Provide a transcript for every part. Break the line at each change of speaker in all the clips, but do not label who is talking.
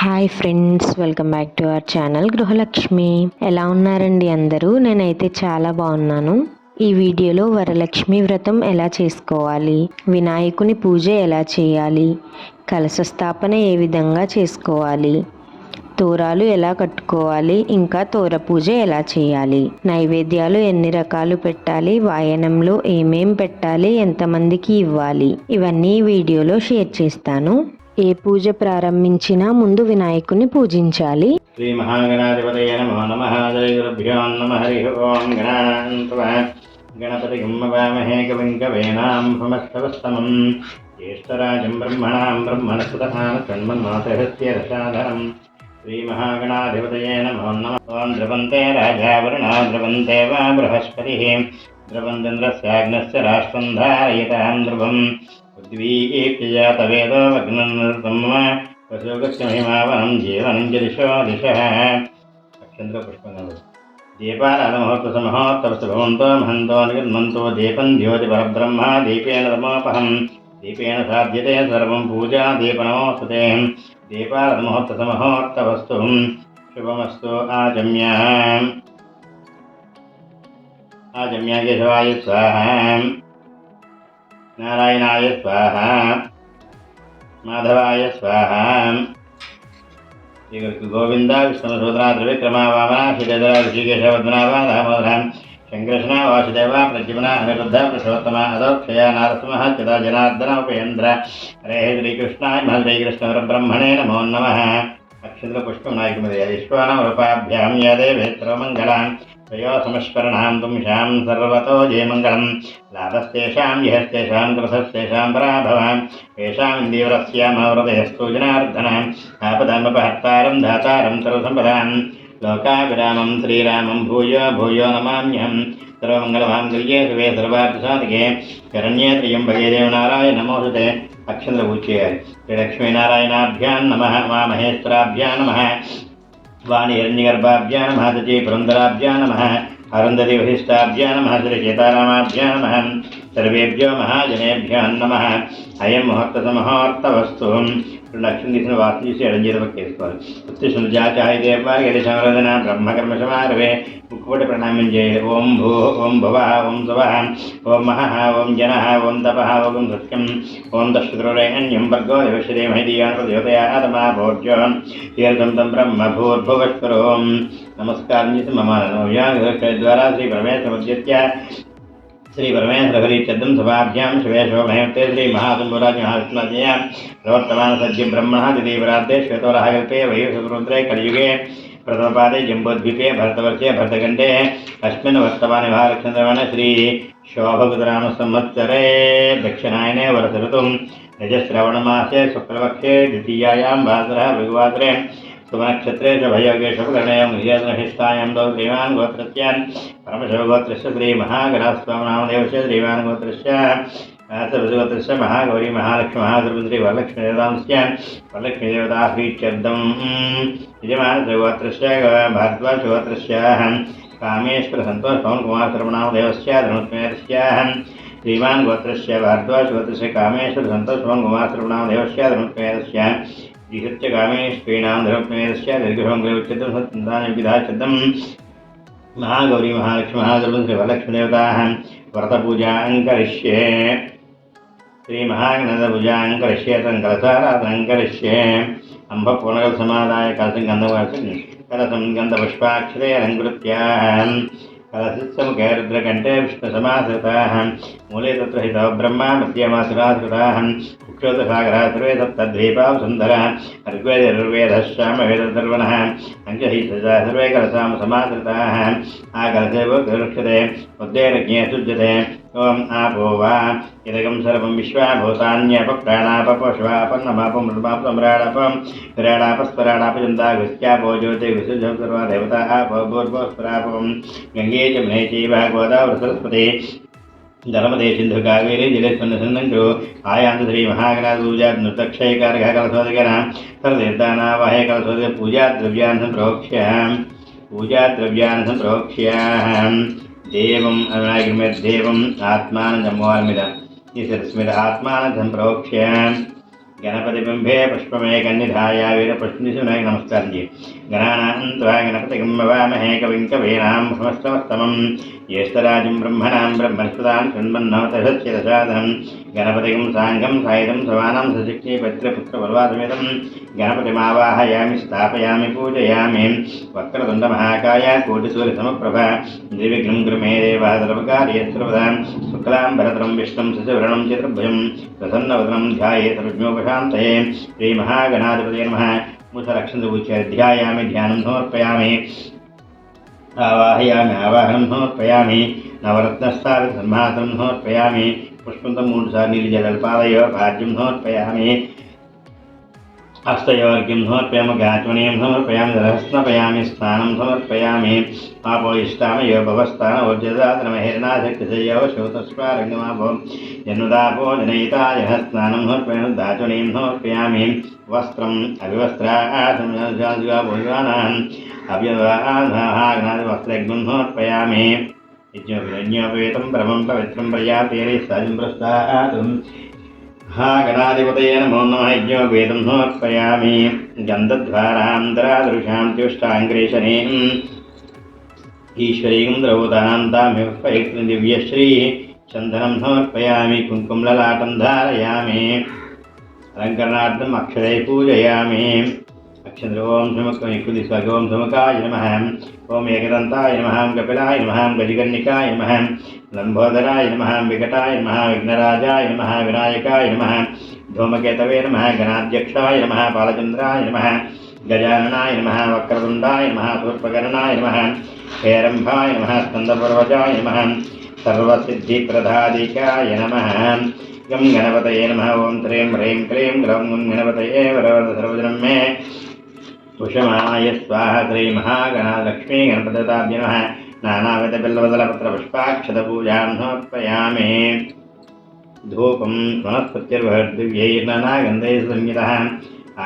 Hi friends welcome back to our channel Gruhalakshmi ఎలా ఉన్నారండి అందరూ? నేనైతే చాలా బాగున్నాను. ఈ వీడియోలో వరలక్ష్మి వ్రతం ఎలా చేసుకోవాలి? వినాయకుని పూజ ఎలా చేయాలి? కలశ స్థాపన ఏ విధంగా చేసుకోవాలి? తోరాలు ఎలా కట్టుకోవాలి? ఇంకా తోర పూజ ఎలా చేయాలి? నైవేద్యాలు ఎన్ని రకాలు పెట్టాలి? వాయనంలో ఏమేం పెట్టాలి? ఎంతమందికి ఇవ్వాలి? ఇవన్నీ వీడియోలో షేర్ చేస్తాను. ఏ పూజ ప్రారంభించినా ముందు వినాయకుని పూజించాలి.
శ్రీ మహాగణాధిపతయ నమో నమ. హరి నమ. హరి ఓం గణాంతవ గణపతి వామహే కవిం కవేనాం భమస్తవస్తమం జ్యేష్ఠరాజం బ్రహ్మణాం బ్రహ్మణస్పతమాన కన్మన్మాతహస్య రసాధరం శ్రీ మహాగణాధిపతయ నమో నమ. ఓం ద్రవంతే రాజా వరుణా ద్రవంతే వా బృహస్పతి. ద్రవంచంద్రస్యాగ్నస్య రాష్ట్రం ధారయతాం ధ్రువం पृथ्वीकीर्तिजातवेदवग्नन्नृतम् जीवनं च दिशो दिशः अक्षन्द्रपुष्पगं महन्तो निगन्मन्तो दीपं द्योतिपरब्रह्मा दीपेन रमोपहं दीपेन साध्यते सर्वं पूजा दीपनमोऽस्तुते दीपारदमुहूर्तसमहोत्तवस्तुं शुभमस्तु आजम्याम् आजम्या केशवायुत्साहम् నారాయణాయ స్వాహ మాధవాయ స్వాహ శ్రీగురికి గోవింద విష్ణుసూద్ర త్రివిక్రమ వామన శ్రీధర ఋషికేశవద్మనాభ దామోదరం శంకృష్ణ వాసుదేవ ప్రద్యుమ్న అనిరుద్ధ పురుషోత్తమ అదోక్షయ నారసింహ చిదా జనార్దన ఉపేంద్ర హరే శ్రీకృష్ణ మహ శ్రీకృష్ణ బ్రహ్మణే నమో నమ అక్షంద్ర పుష్పం నాయకుమది విశ్వానం రూపాభ్యాం యదేవేత్ర మంగళాన్ శ్రేయోసమస్మరణాం పుంషాం సర్వతో జయమంగళం లాభస్తేషాం యహస్తేషాం కృతస్తేషాం పరాభవాం ఏషాం తీవ్రస్యామవృదయస్తూజనార్థనాం ఆపదామపహర్తారం ధాతారం సర్వసంపదాం లోకాభిరామం శ్రీరామం భూయో భూయో నమామ్యహం సర్వమంగళమాంగళ్యే శివే సర్వార్థసాధకే శరణ్యే త్రియంబగే దేవనారాయ నమోసుతే అక్షంతలు పూజ చేయాలి శ్రీ లక్ష్మీనారాయణాభ్యాం నమ ఉమామహేశ్వరాభ్యా నమ वाणिरण्यगर्भाभ्या नमः दजे पुरन्दराभ्या नमः अरुन्धति अरुन्धतिवशिष्टाभ्या नमः श्रीसीतारामाभ्या नमः सर्वेभ्यो महाजनेभ्यो नमः अयं मुहूर्तसमहोर्तवस्तु। లక్ష్యం తీసిన వాస్తు చూసి ఎడంజీరపక్క వేసుకోవాలి ఉత్తిష్ణ జాతి సుజాచాయ దేవారి ఎడి సంరదన బ్రహ్మకర్మ సమారవే ముక్కుపటి ప్రణామం చేయాలి. ఓం భూ ఓం భవ ఓం శవ ఓం మహ ఓం జన ఓం తప ఓం సత్యం ఓం దశృతురేణ్యం భర్గో దేవశ్రీ మహిదీయానుపదేవతయాదమా భోజ్యో తీర్థం తం బ్రహ్మ భూర్భువస్వరోం నమస్కారం చేసి మమ ద్వారా శ్రీ ప్రవేశ श्री परमेश्वरीचद्रम सभाभ्याम शिवेशो महेमते श्री महासंभुराज जया प्रवर्तमान सज्ज ब्रह्मणः दिदीवराद्धे श्वेतोरहगल्पे वयुशतरुद्रे कलियुगे प्रथमपादे जम्बोद्वीपे भरतवर्षे भरतखण्डे अस्मिन् वर्तमाने भारतचन्द्रमाणे श्री शोभगुतरामसंवत्सरे दक्षिणायने वरसऋतुं निजश्रवणमासे शुक्लपक्षे द्वितीयायां भाद्रः भृगुवासरे सुमनक्षत्रेश भयोगेषु गणयं ह्रियदनभिष्टायं दौ श्रीमान् गोत्रस्यान् परमशो श्रीमहागरास्वामनामदेवस्य श्रीमान् गोत्रस्य गोत्रस्य महागौरी, महालक्ष्मी महाद्रौपदी वरलक्ष्मीदेवतांस्य वरलक्ष्मीदेवताभीत्यर्थं यजमानगोत्रस्य भारद्वाजगोत्रस्याः कामेश्वरसन्तोष पवनकुमार श्रवणामदेवस्य धनुत्मेरस्याहं श्रीमान् गोत्रस्य, भारद्वाजगोत्रस्य कामेश्वरसन्तोष पवनकुमार जिहृत्य कामेष्वेणान्ध्रमेरस्य महागौरी महालक्ष्मी महागर्भं श्रीमलक्ष्मीदेवताः व्रतपूजां करिष्ये। श्रीमहागणपूजां करिष्ये तङ्कलसाराधं करिष्ये। अम्बपूर्णकसमादाय कासं गन्धवासं कलसं गन्धपुष्पाक्षरे अलङ्कृत्याः। కలసిత్సం కైరుద్రకంఠే విష్ణుసమాశ్రితాः మూలే తత్ర హితవ బ్రహ్మ మధ్యమాసురాశ్రితాः ముఖ్యోతసాగరా సర్వే సప్తద్వీపాం సుందరः ఋగ్వేదర్వేదశ్యామవేదర్వణः అంగహీసా సర్వే కలసాం సమాశ్రితాः ఆ కలసేవో గరుక్షతే ఉద్దేరజ్ఞే సుజ్యతే. ఓం ఆపోవా ఇదగం సర్వం విశ్వాభూతాన్యపప్రాణాపపశువాపన్నమాపం మృతమాపమ్రాడాపం విరాడాపస్వరాడాపజంతాగృత్యాపో జ్యోతిర్విశుద్ధర్వాదేవత ఆపోర్భోస్వరాపం గంగే చ మినే చైవ గోదావరి సరస్వతి ధర్మదే సింధు కావేరీ జలేశ్వర సందంకు ఆయాంత శ్రీ మహాగణాజా నృతక్షయ కార్య కలశోదగన సరతీర్థానావహే కలశోదగ పూజా ద్రవ్యాన్ని సంప్రోక్ష్య పూజా ద్రవ్యాన్ని సంప్రోక్ష్య దేవం వినాయకుడి మీద దేవం ఆత్మానందం జమ్మవారి మీద ఈ శిరస్సు మీద ఆత్మానందం సంప్రోక్ష్య గణపతి బింబే పుష్పమేకన్నిధాయ వీర నమస్కారం చేయి గణానాంత్వా గణపతి గమ్మవామహే కవిం కవీనాం సమస్తమస్తమం జ్యేష్ఠరాజం బ్రహ్మణాం బ్రహ్మస్పదాం శృణ్మన్నోతశిరసాదనం గణపతిగం సాంగం సాయుధం సమానం సశక్తి పత్రపుత్రపర్వాసమేతం గణపతిమావాహయామి స్థాపయామి పూజయామి వక్రతుండమహాకాయ కోటిసూర్యసమప్రభ నిర్విఘ్నం గురుమే దేవా సర్వకార్యసర్వదాం శుక్లాం భరతరం విష్ణుం శశివరణం చతుర్భుజం प्रसन्नवदनं ध्याये सर्वज्ञोपशान्तये श्रीमहागणाधिपतये नमः। मुथ रक्षन्तपूज्य ध्यायामि ध्यानं समर्पयामि। आवाहयामि, आवाहनं समर्पयामि। नवरत्नस्थापित सन्मासनं समर्पयामि। पुष्पन्तं मूढसा नीलजलपादयो भाज्यं समर्पयामि। సమర్పయామి హస్తయోగ్యం సమర్పయామి గాచమనీయం సమర్పయామి రహస్నపయామి స్నానం సమర్పయామి ఆపోయిష్టామయో భవస్థాన ఊర్జదాతనమహిరణాశక్తిశయ్యో శోతస్వారంగమాభో జన్మదాపో జనయితాయ స్నానం సమర్పయామి దాచమనీయం సమర్పయామి వస్త్రం అవివస్త్రాసంగా భోజనాన్ అవ్యవాహాగ్నాది వస్త్రజ్ఞం సమర్పయామి యజ్ఞోపేతం పరమం పవిత్రం ప్రజాపేరి మహాగణాధిపతయ నమో నమయజ్ఞో వేదం సమర్పయామి. గంధద్వారాంతరాదృశాం త్యుష్టాంగ్రేషణే ఈశ్వరీం ద్రౌతానాం తామివ పైత్రి దివ్యశ్రీ చందనం సమర్పయామి. కుంకుమలలాటం ధారయామి. అలంకరణార్థం అక్షరై పూజయామి. అక్షంద్ర ఓం సమకం ఇకుది స్వగోం సమకాయ నమ. ఓం ఏకదంతాయ నమ. కపిలాయ నమ. గజకర్ణికాయ నమ. लम्बोदराय नमः, विकटाय नमः, विघ्नराजाय नमः, विनायकाय नमः, धूमकेतवे नमः, गणाध्यक्षाय नमः, बालचन्द्राय नमः, गजाननाय नमः, वक्रतुण्डाय नमः सूर्पकर्णाय नमः, हेरम्भाय नमः, स्कन्दपर्वजाय नमः सर्वसिद्धिप्रदादिकाय नमः। गं गणपतये नमः, ॐ ह्रीं ह्रीं क्लीं ग्रौं गं गणपतये वरवरद सर्वजनं मे। कुशमाय स्वाहा श्रीमहागणालक्ष्मी गणपतताभ्य नमः। नानाविधबिल्लवदलपत्रपुष्पाक्षतपूजां समर्पयामि धूपं वनस्पत्यर्भर्दिव्यैर्नानागन्धैः संहितः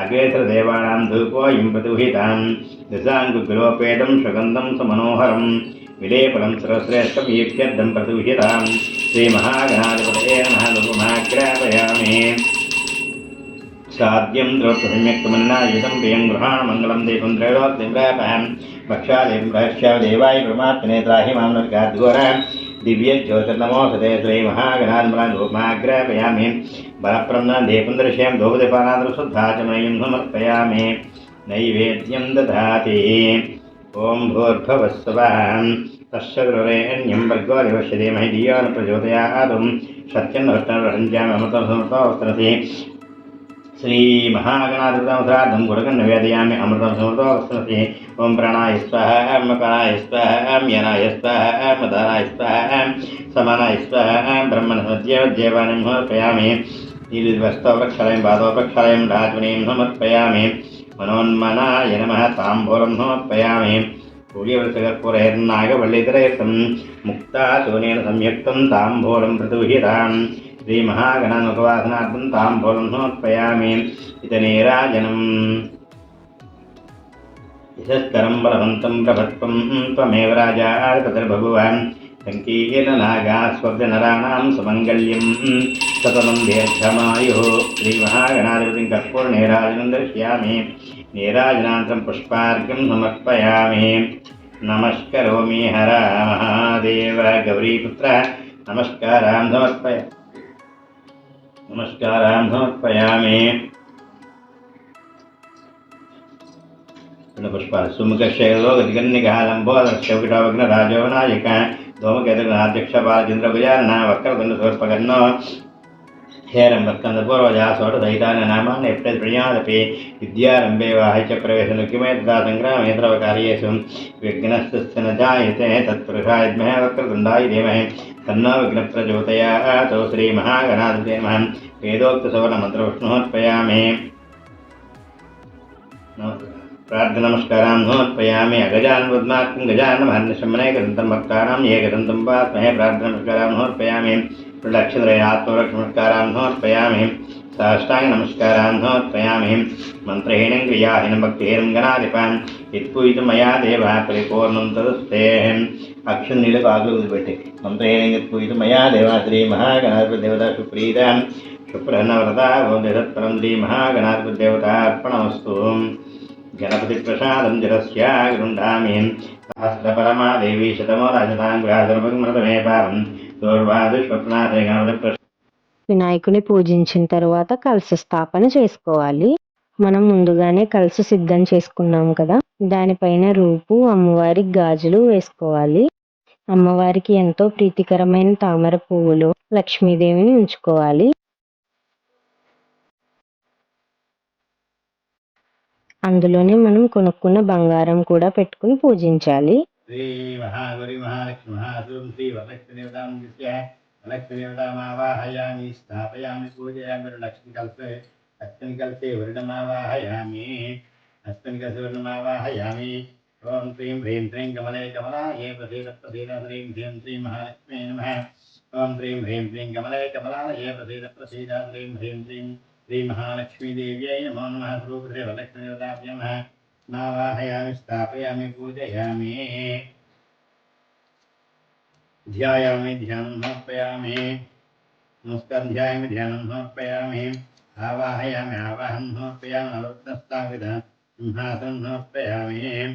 आग्रेत्रदेवानां धूपोऽयं प्रतिहितां दशाङ्कुकिलोपेदं सुगन्धं सुमनोहरं विलेपनं सरश्रेष्ठं ईप्यर्थं प्रतिहितां श्रीमहागणाधिपतये नमः धूपमाग्रापयामि साध्यं द्रौतसम्यक्तमन्नायुधं प्रियं गृहाणमङ्गलं देवं त्रैलोक्तिव्रापां भक्षालयं रहस्या देवाय प्रमात्मने त्राहि माँ नरकाद्गोरा। दिव्यज्योतिर्नमोऽसते श्रीमहागणान्मलाग्रापयामि बलप्रम्ना देवं दृश्यं च मयं समर्पयामि। नैवेद्यं दधाति ॐ महि सत्यं रञ्जामृतं శ్రీ మహాగణాధిపతార్థం గురకన్న వేదయామి అమృతం సమృతోస్మృతి ఓం ప్రాణాయ స్వాహం పరాయ స్వాహం యనాయ స్వాహం మధనాయ స్వాహం సమానాయ స్వాహం బ్రహ్మణ సద్యోద్యేవాణి సమర్పయామి నీరువస్తవృక్షాలయం పాదోపక్షాలయం రాజునీం సమర్పయామి మనోన్మనాయ నమ తాంబూలం సమర్పయామి సూర్యవృషకర్పూరైర్నాగవల్లితరైసం ముక్తా శూనేన సంయుక్తం తాంబూలం ప్రదూహితాం శ్రీమహాగణానుపవాసనార్థం తాం తాంబూలం సమర్పయామి ఇతనేరాజనం యశస్కరం బలవంతం ప్రభత్వం త్వమేవ రాజాభగవాన్ సంకీర్ణ నాగాస్వర్గనరాణం సమంగళ్యం. సతమం దీర్ఘమాయు శ్రీమహాగణాధిపతిం కర్పూర నేరాజనం దర్శయామి. నీరాజనాంతరం పుష్పార్ఘ్యం సమర్పయామి. నమస్కరోమి హర మహాదేవ గౌరీపుత్ర. నమస్కారాం సమర్పయ नमस्कारान् समर्पयामि पुष्पाल सुमुखशैलो गतिकन्निकालम्बोदर्शविटवग्नराजो नायक धूमकेतुगणाध्यक्ष बालचन्द्रभुजानना वक्रतुण्डसोर्पकर्णो हेरं वस्कन्दपूर्वजा षोडशैतानि नामानि विद्यारम्भे प्रवेशनुकिमे तदा सङ्ग्रामे द्रवकार्येषु विघ्नस्तस्य न जायते तन्नो वेदोक्त सुवर्ण मंत्र वेदोक्तसवर्णमन्त्रविष्णुर्पयामि प्रार्थनमस्कारां नोत्पयामि अगजान् पद्मात्मं गजान् हर्निशमने गदन्तं भक्तानां ये गदन्तं पात्महे प्रार्थनमस्कारां नोत्पयामि लक्षद्रयात्मलक्ष्मस्कारां नोत्पयामि साष्टाङ्गनमस्कारान् नोत्पयामि मन्त्रहीनं क्रियाहीनं भक्तिहीनं गणाधिपान्। यत्पूजितं मया देव परिपूर्णं तदस्तेः। अक्षनिलपागुरुपठे मन्त्रहीनं यत्पूजितं मैया देवा श्री श्रीमहागणाधिपतिदेवता सुप्रीता। శుభ్రన్నవ్రత గోదిరత్పరం గణపతి ప్రసాదం జలస్య గృహామి సహస్రపరమాదేవి శతమో రాజతాంగురాజమే పాపం దూర్వాదుష్వప్నాథే గణపతి
వినాయకుని పూజించిన తరువాత కలశ స్థాపన చేసుకోవాలి. మనం ముందుగానే కలసి సిద్ధం చేసుకున్నాం కదా. దానిపైన రూపు అమ్మవారి గాజులు వేసుకోవాలి. అమ్మవారికి ఎంతో ప్రీతికరమైన తామర పువ్వులు లక్ష్మీదేవిని ఉంచుకోవాలి. అందులోనే మనం కొనుక్కున్న బంగారం కూడా పెట్టుకుని పూజించాలి.
శ్రీ మహాగురి మహాలక్ష్మి మహాసురం శ్రీ వరలక్ష్మీదేవతాం దృశ్య వరలక్ష్మీదేవతామావాహయామి స్థాపయామి పూజయామి లక్ష్మి కల్పే అస్మిన్ కల్పే వరుణమావాహయామి అస్మిన్ కల్పే వరుణమావాహయామి ఓం శ్రీం హ్రీం శ్రీం కమలే కమలా ఏ ప్రసీద ప్రసీద శ్రీం శ్రీం శ్రీ మహాలక్ష్మీ నమ ఓం శ్రీం హ్రీం శ్రీం కమలే కమలా ఏ ప్రసీద ప్రసీద శ్రీం హ్రీం శ్రీం श्री श्रीमहालक्ष्मीदेव्यै नमो नमः। सुरूपदेवलक्ष्मीदेवताभ्यमः नावाहयामि, स्थापयामि, पूजयामि। ध्यायामि, ध्यानं समर्पयामि। नमस्कारं, ध्यायामि, ध्यानं समर्पयामि। आवाहयामि, आवाहनं समर्पयामि। नवरत्नस्थापित सिंहासनं समर्पयामि।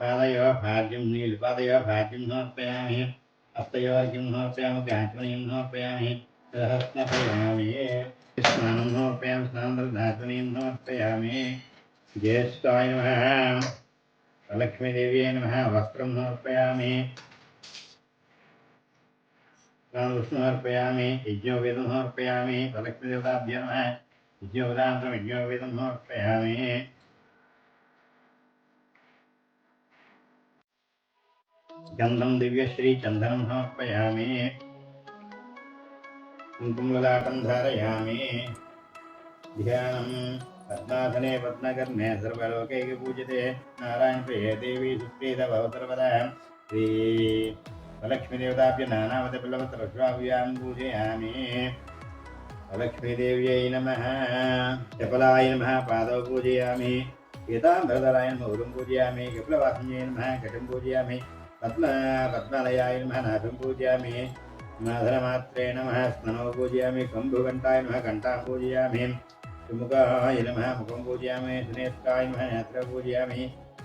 पादयो भाग्यं, नीलपादयोः भाग्यं समर्पयामि। हस्तयोर्घ्यं समर्पयामि। काञ्चनीं समर्पयामि। रहस्नपयामि स्नानं समर्पयामि स्नानधातुनीं समर्पयामि ज्येष्ठाय नमः। लक्ष्मीदेव्यै नमः। वस्त्रं समर्पयामि। समर्पयामि यज्ञोवेदं समर्पयामि। लक्ष्मीदेवताभ्यो नमः। यज्ञोदान्तरं यज्ञोवेदं समर्पयामि। गन्धं दिव्यश्रीचन्दनं समर्पयामि। కుంకుమలాటం ధారయామి ధ్యానం పద్మాసనే పద్మకర్మే సర్వలోకైక పూజతే. నారాయణప్రియ దేవీ సుప్రీత భవసర్వదా శ్రీ లక్ష్మీదేవతాభ్య నానావత పిల్లవత్రశ్వాభ్యాం పూజయామి. లక్ష్మీదేవ్యై నమ. చపలాయ నమ. పాదవ పూజయామి. పీతాంబరధరాయ మౌరం పూజయామి. కపిలవాసంజయ నమ. ఘటం పూజయామి. పద్మ పద్మాలయాయ నమ. నాభం పూజయామి. माधरमात्रे नमः। स्मनो पूजयामि कम्बुघण्टाय नमः घण्टां पूजयामि। सुमुखाय नमः, मुखं पूजयामि सुनेत्राय नमः, नेत्रं पूजयामि।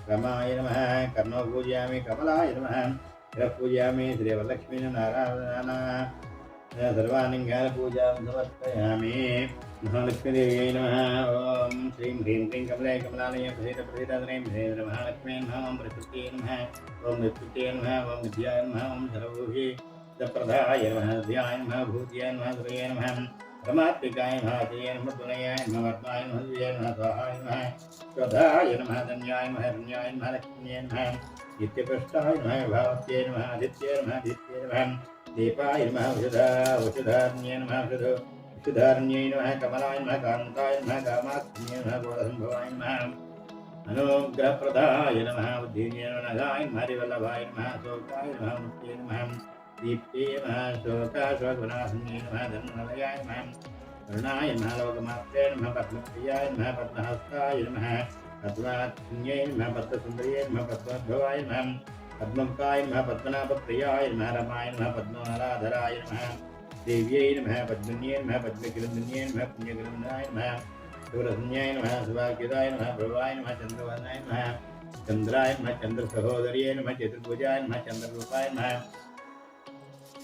रमाय नमः, कर्णौ पूजयामि, कमलाय नमः। पूजयामि श्रीवरलक्ष्मी नारायण सर्वालिङ्गानपूजां समर्पयामि। महालक्ष्मीदेव्यै नमः। ॐ श्रीं ह्रीं क्लीं कमले कमलालये प्रसीद प्रसीदने श्री महालक्ष्मी नमः ॐ प्रकृत्यै नमः। ॐ विद्युत्यै नमः। ॐ विद्याय नमः। ॐ सर्वभूहि प्रदाय नमः ध्याय नमः भूत्याय नमः श्रिये नमः रमात्मिकाय नमः जय नमः दुनयाय नमः वर्माय नमः जय नमः स्वाहाय नमः स्वधाय नमः धन्याय नमः रण्याय नमः लक्ष्म्यै नमः नित्यकृष्टाय नमः भावत्यै नमः आदित्यै नमः आदित्यै नमः दीपाय नमः उषधा उषधार्ण्यै नमः उषधो उषधार्ण्यै नमः कमलाय नमः कान्ताय नमः कामात्म्यै नमः गोरसम्भवाय नमः अनुग्रहप्रदाय नमः बुद्धिन्यै नमः नगाय नमः हरिवल्लभाय नमः शोकाय नमः मुक्त्यै नमः दीप्त्यै नमः शोकाशोकविनाशिन्यै नमः धन्नलयाय नमः करुणाय नमः लोकमात्रे नमः पद्मप्रियाय नमः पद्महस्ताय नमः पद्मात्म्यै नमः पद्मसुन्दर्यै नमः पद्मोद्भवाय नमः पद्ममुखाय नमः पद्मनाभप्रियाय नमः रमाय नमः पद्मनाराधराय नमः देव्यै नमः पद्मन्यै नमः पद्मकिरन्दिन्यै नमः पुण्यकिरन्दाय नमः शिवरसन्याय नमः सुभाग्यदाय नमः प्रभाय नमः चन्द्रवदनाय नमः चन्द्राय नमः चन्द्रसहोदर्यै नमः चतुर्भुजाय नमः चन्द्ररूपाय नमः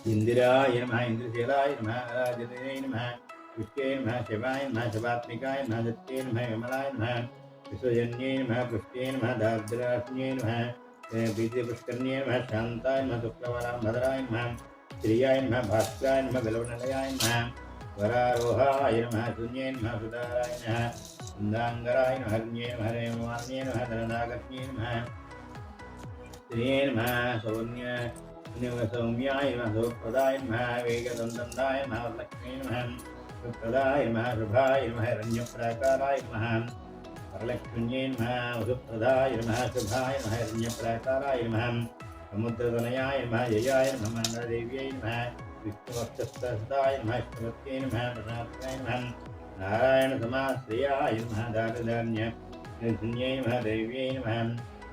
इन्दिराय नमः इन्द्रशीलाय नमः राजदये नमः पुष्टे नमः, शिवाय नमः शिवात्मिकाय नमः दत्ते नमः, विमलाय नमः, विश्वजन्ये नमः पुष्टे नमः दार्द्रास्ये नमः बीजपुष्कर्ण्ये नमः, शान्ताय नमः शुक्रवरां भद्राय नमः, श्रियाय नमः, भास्कराय नमः बलवनलयाय नमः, वरारोहाय नमः, शून्ये नमः, सुधाराय नमः कुन्दाङ्गराय नमः हर्ण्ये नमः रेमवान्ये नमः धनदाकर्ण्ये नमः श्रिये नमः, सौन्य सौम्याय नमः सुप्रदाय नमः वेगदन्दन्दाय नमः लक्ष्मी नमः सुप्रदाय नमः शुभाय नमः हिरण्यप्राकाराय नमः वरलक्ष्म्यै नमः वसुप्रदाय नमः शुभाय नमः हिरण्यप्राकाराय नमः समुद्रतनयाय नमः जयाय नमः मण्डलदेव्यै नमः विष्णुवक्षस्थाय नमः श्रीमत्यै नमः प्रसादाय नमः नारायणसमाश्रयाय नमः दारदान्य शून्यै नमः देव्यै नमः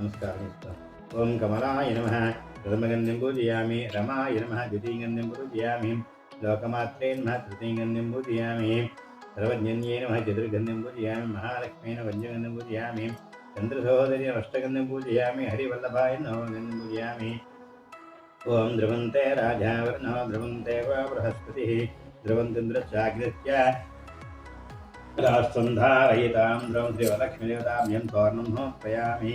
नमस्कारः ॐ कमलाय नमः प्रथमगन्धिं पूजयामि रमाय नमः द्वितीयगन्धिं पूजयामि लोकमात्रे नमः तृतीयगन्धिं पूजयामि सर्वज्ञन्ये नमः चतुर्गन्धिं पूजयामि महालक्ष्मीन पञ्चगन्धिं पूजयामि चन्द्रसहोदरी अष्टगन्धिं पूजयामि हरिवल्लभाय नवगन्धिं पूजयामि ॐ ध्रुवन्ते राजावर्णो ध्रुवन्ते वा बृहस्पतिः ध्रुवन्तीन्द्रश्चाग्नित्य राष्ट्रन्धारयितां ध्रुवं श्रीवलक्ष्मीदेवताभ्यं तोर्णं समर्पयामि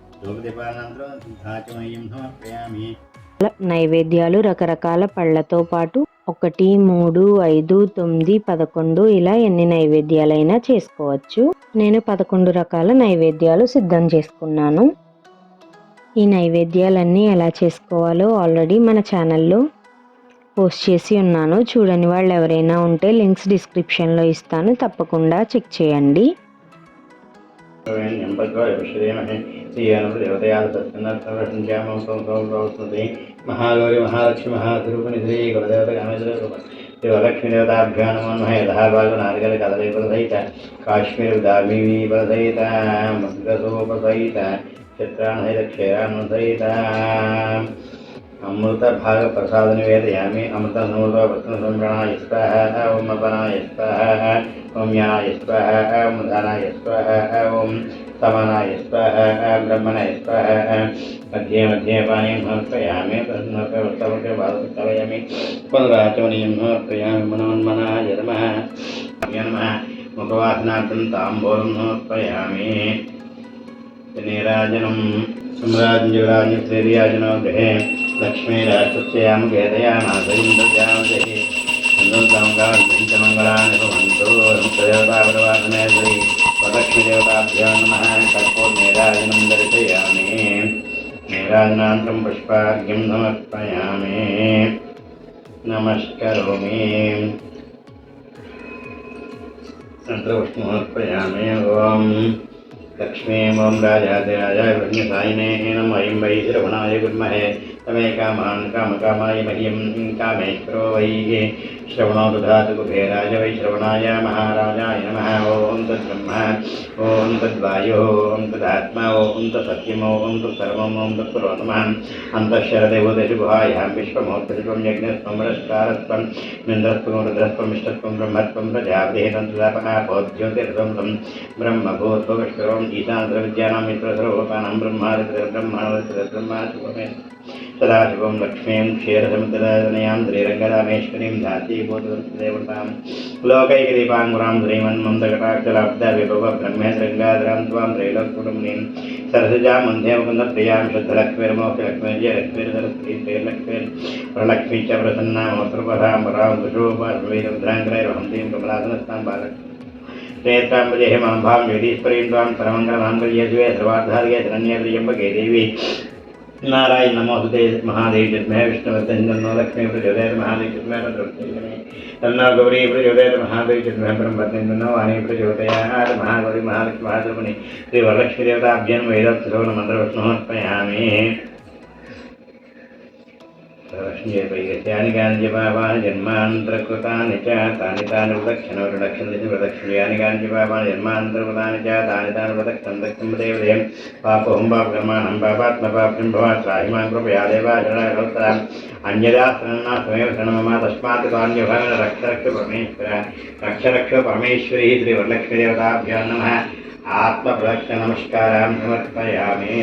నైవేద్యాలు రకరకాల పళ్ళతో పాటు ఒకటి మూడు ఐదు తొమ్మిది పదకొండు ఇలా ఎన్ని నైవేద్యాలైనా చేసుకోవచ్చు. నేను పదకొండు రకాల నైవేద్యాలు సిద్ధం చేసుకున్నాను. ఈ నైవేద్యాలన్నీ ఎలా చేసుకోవాలో ఆల్రెడీ మన ఛానల్లో పోస్ట్ చేసి ఉన్నాను. చూడని వాళ్ళు ఎవరైనా ఉంటే లింక్స్ డిస్క్రిప్షన్లో ఇస్తాను. తప్పకుండా చెక్ చేయండి.
శ్రీమహే శ్రీయానదేవతయా సత్యనాథ్యామస్తుంది మహాగౌరి మహాలక్ష్మి మహాతిరుపని శ్రీ కులదేవత కామేశ్వర శివలక్ష్మీదేవతాభ్యో నమో నమ. యథాభాగు నారికల కదలీపరసహిత కాశ్మీరదాభిపరసహిత మృగసూపసహిత చిత్రాణసహిత క్షీరాన్వసహిత अमृतभाग प्रसाद निवेदयामी अमृत नूर्व वत्न स्वः ॐ अपनाय स्वः ओम यानाय स्वः ॐ धनाय स्वः ॐ समनाय स्वः ब्रह्मणाय स्वः मध्ये मध्ये पानीं समर्पयामि तस्मर्पवृत्तवके भावयामि पुनराचमनीयं समर्पयामि मनोन्मनः यर्मः नमः मुखवासनार्थं ताम्बूलं समर्पयामि नीराजनं सम्राज्यराजस्त्रीराजनो गृहे लक्ष्मीराष्ट्रस्यां वेदयामासयिन्द्रजामदेहि मङ्गलानि भवन्तु। देवतापरवासने श्री वरलक्ष्मीदेवताभ्यो नमः। कर्पूर्नीराजनं दर्शयामि। नीराजनान्तरं पुष्पार्घ्यं समर्पयामि। नमस्करोमि। तन्त्रपुष्पमर्पयामि ॐ लक्ष्मीं ॐ राजाधिराजाय ब्रह्मसायिने नम। ऐं वै श्रवणाय कुर्महे तमे कामान् कामकामाय मह्यं कामेश्वरो वै श्रवणो दधातु कुबेराय वै श्रवणाय महाराजाय नमः। ॐ तद्ब्रह्म, ॐ तद्वायुः, ॐ तदात्मा, ॐ तत्सत्यम्, ॐ तत्सर्वम्, ॐ तत्पुरो नमः। अन्तःशरदेवदशुभायां विश्वमोत्तरित्वं यज्ञस्त्वं पुरस्कारस्त्वं इन्द्रस्त्वं रुद्रस्त्वम् इष्टत्वं ब्रह्मत्वं प्रजापतिः तन्तुदापः बोध्योतिरथं तं ब्रह्मादिब्रह्माणोत्तरब्रह्मा शुभमे सदाशिवं लक्ष्मीं क्षीरसमुद्रनयां श्रीरङ्गरामेश्वरीं धातीभूतदेवतां लोकैकदीपाङ्गुरां श्रीमन्मन्दकटाक्षलाब्धविभव ब्रह्मेन्द्रङ्गाधरां त्वां त्रैलोक्यमुनीं सरसजां मन्ध्यमकुन्दप्रियाँ शुद्धलक्ष्मीर्मोक्षलक्ष्मीर्य लक्ष्मीर्धरस्त्री श्रीलक्ष्मीर्प्रलक्ष्मी च प्रसन्ना मोत्रपरां परां वृषोपाश्मीरुद्राङ्ग्रैर्वहन्तीं कमलासनस्थां बालक्ष्मी नेत्राम्बुजेः माम्भां योगीश्वरीं त्वां सर्वङ्गलाङ्गल्ये सर्वार्धार्ये धनन्ये त्र्यम्बके देवी नारायण नमो सुदेव महादेव जन्मय विष्णुवर्धन जन्म लक्ष्मी प्रजोदय महादेव जन्मय तन्नो गौरी प्रजोदय महादेव जन्मय परम पत्नी तन्नो वाणी प्रचोदयात् महागौरी महालक्ष्मी महाद्रुपणी श्रीवरलक्ष्मीदेवताभ्यन्म वेदोत्सवनमन्त्रविष्णुः अर्पयामि लक्ष्मीपैकस्यानि काञ्चिपापानि जन्मान्तरकृतानि च तानि तानि प्रदक्षिणवरदक्षिणदिशि प्रदक्षिण्यानि काञ्चिपापानि जन्मान्तरकृतानि च तानि तानि प्रदक्षिणं दक्षिणदेवदेयं पापोऽहं पापकर्माणं पापात्मपाप्यं भवात् साहिमां कृपया देवाचरणोत्तरम् अन्यदा शरणार्थमेव शरणमम तस्मात् कान्यभावेन रक्ष रक्ष परमेश्वर रक्ष रक्ष परमेश्वरी श्रीवरलक्ष्मीदेवताभ्यो नमः आत्मप्रदक्षिणनमस्कारान् समर्पयामि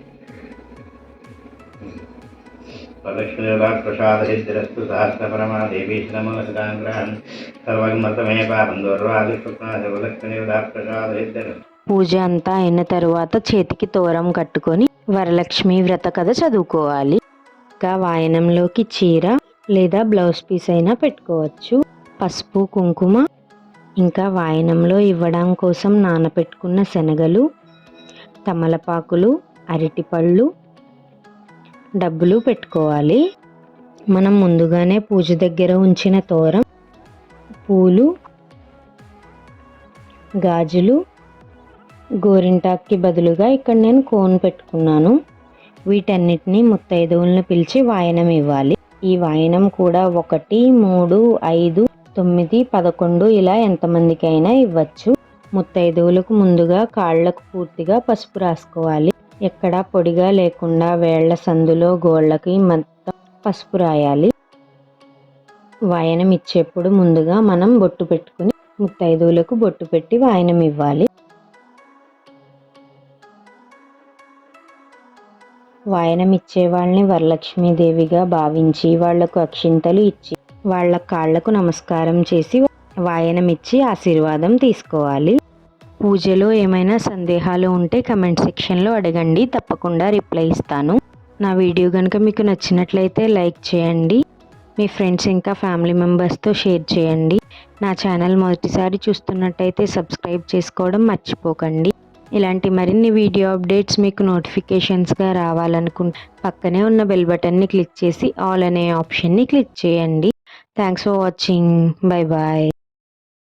అలా వదిలిపెట్టి వరలక్ష్మీదేవతాప్రసాదసిద్ధిరస్తు సహస్రపరమా దేవీ శ్రమవసదాంగ్రహం సర్వగమతమే పాపం దూర్వాదిస్వప్నాది
పూజ అంతా అయిన తరువాత చేతికి తోరం కట్టుకొని వరలక్ష్మి వ్రత కథ చదువుకోవాలి. ఇంకా వాయనంలోకి చీర లేదా బ్లౌజ్ పీస్ అయినా పెట్టుకోవచ్చు. పసుపు కుంకుమ ఇంకా వాయనంలో ఇవ్వడం కోసం నానపెట్టుకున్న శనగలు తమలపాకులు అరటిపళ్ళు డబ్బులు పెట్టుకోవాలి. మనం ముందుగానే పూజ దగ్గర ఉంచిన తోరం పూలు గాజులు గోరింటాక్కి బదులుగా ఇక్కడ నేను కోన్ పెట్టుకున్నాను. వీటన్నిటిని ముత్తైదువులను పిలిచి వాయనం ఇవ్వాలి. ఈ వాయనం కూడా ఒకటి మూడు ఐదు తొమ్మిది పదకొండు ఇలా ఎంతమందికైనా ఇవ్వచ్చు. ముత్తైదువులకు ముందుగా కాళ్ళకు పూర్తిగా పసుపు రాసుకోవాలి. ఎక్కడా పొడిగా లేకుండా వేళ్ళ సందులో గోళ్ళకి మొత్తం పసుపు రాయాలి. వాయనం ఇచ్చేప్పుడు ముందుగా మనం బొట్టు పెట్టుకుని ముత్తైదువులకు బొట్టు పెట్టి వాయనం ఇవ్వాలి వాయనం ఇచ్చే వాళ్ళని వరలక్ష్మీదేవిగా భావించి వాళ్ళకు అక్షింతలు ఇచ్చి వాళ్ళ కాళ్ళకు నమస్కారం చేసి వాయనం ఇచ్చి ఆశీర్వాదం తీసుకోవాలి. పూజలో ఏమైనా సందేహాలు ఉంటే కమెంట్ సెక్షన్లో అడగండి. తప్పకుండా రిప్లై ఇస్తాను. నా వీడియో కనుక మీకు నచ్చినట్లయితే లైక్ చేయండి. మీ ఫ్రెండ్స్ ఇంకా ఫ్యామిలీ మెంబర్స్తో షేర్ చేయండి. నా ఛానల్ మొదటిసారి చూస్తున్నట్టయితే సబ్స్క్రైబ్ చేసుకోవడం మర్చిపోకండి. ఇలాంటి మరిన్ని వీడియో అప్డేట్స్ మీకు నోటిఫికేషన్స్గా రావాలనుకుంటే పక్కనే ఉన్న బెల్ బటన్ని క్లిక్ చేసి ఆల్ అనే ఆప్షన్ని క్లిక్ చేయండి. Thanks for watching bye bye